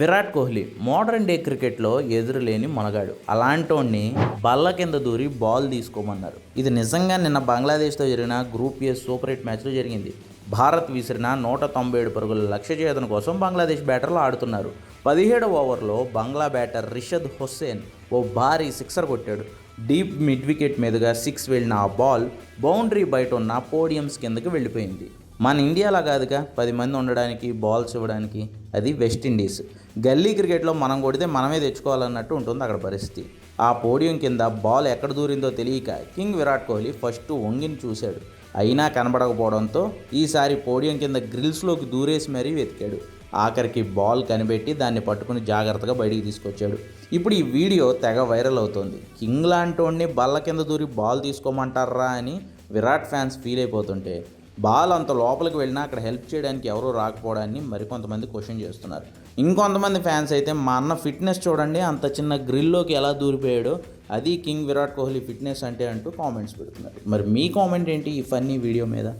Virat Kohli modern day క్రికెట్లో ఎదురులేని మనగాడు అలాంటోడిని బల్ల కింద దూరి బాల్ తీసుకోమన్నారు. ఇది నిజంగా నిన్న బంగ్లాదేశ్తో జరిగిన గ్రూప్ ఏ సూపర్ ఎయిట్ మ్యాచ్లో జరిగింది. భారత్ విసిరిన నూట తొంభై ఏడు పరుగుల లక్ష్య ఛేదన కోసం బంగ్లాదేశ్ బ్యాటర్లు ఆడుతున్నారు. పదిహేడవ ఓవర్లో బంగ్లా బ్యాటర్ రిషద్ హుస్సేన్ ఓ భారీ సిక్సర్ కొట్టాడు. డీప్ మిడ్ వికెట్ మీదుగా సిక్స్ వెళ్ళిన ఆ బాల్ బౌండరీ బయట ఉన్న పోడియంస్ కిందకి వెళ్ళిపోయింది. మన ఇండియాలా కాదుగా? పది మంది ఉండడానికి బాల్స్ ఇవ్వడానికి. అది వెస్టిండీస్ గల్లీ క్రికెట్లో మనం కొడితే మనమే తెచ్చుకోవాలన్నట్టు ఉంటుంది అక్కడ పరిస్థితి. ఆ పోడియం కింద బాల్ ఎక్కడ దూరిందో తెలియక కింగ్ విరాట్ కోహ్లీ ఫస్ట్ వంగిని చూశాడు. అయినా కనబడకపోవడంతో ఈసారి పోడియం కింద గ్రిల్స్లోకి దూరేసి మరీ వెతికాడు. ఆఖరికి బాల్ కనిపెట్టి దాన్ని పట్టుకుని జాగ్రత్తగా బయటికి తీసుకొచ్చాడు. ఇప్పుడు ఈ వీడియో తెగ వైరల్ అవుతోంది. కింగ్ లాంటోడిని బల్ల కింద దూరి బాల్ తీసుకోమంటారా అని విరాట్ ఫ్యాన్స్ ఫీల్ అయిపోతుంటే బాల్ అంత లోపలికి వెళ్ళినా అక్కడ హెల్ప్ చేయడానికి ఎవరూ రాకపోవడాన్ని మరికొంతమంది క్వశ్చన్ చేస్తున్నారు. ఇంకొంతమంది ఫ్యాన్స్ అయితే మా అన్న ఫిట్నెస్ చూడండి అంత చిన్న గ్రిల్లోకి ఎలా దూరిపోయాడో అది కింగ్ విరాట్ కోహ్లీ ఫిట్నెస్ అంటే అంటూ కామెంట్స్ పెడుతున్నారు. మరి మీ కామెంట్ ఏంటి ఈ ఫన్నీ వీడియో మీద?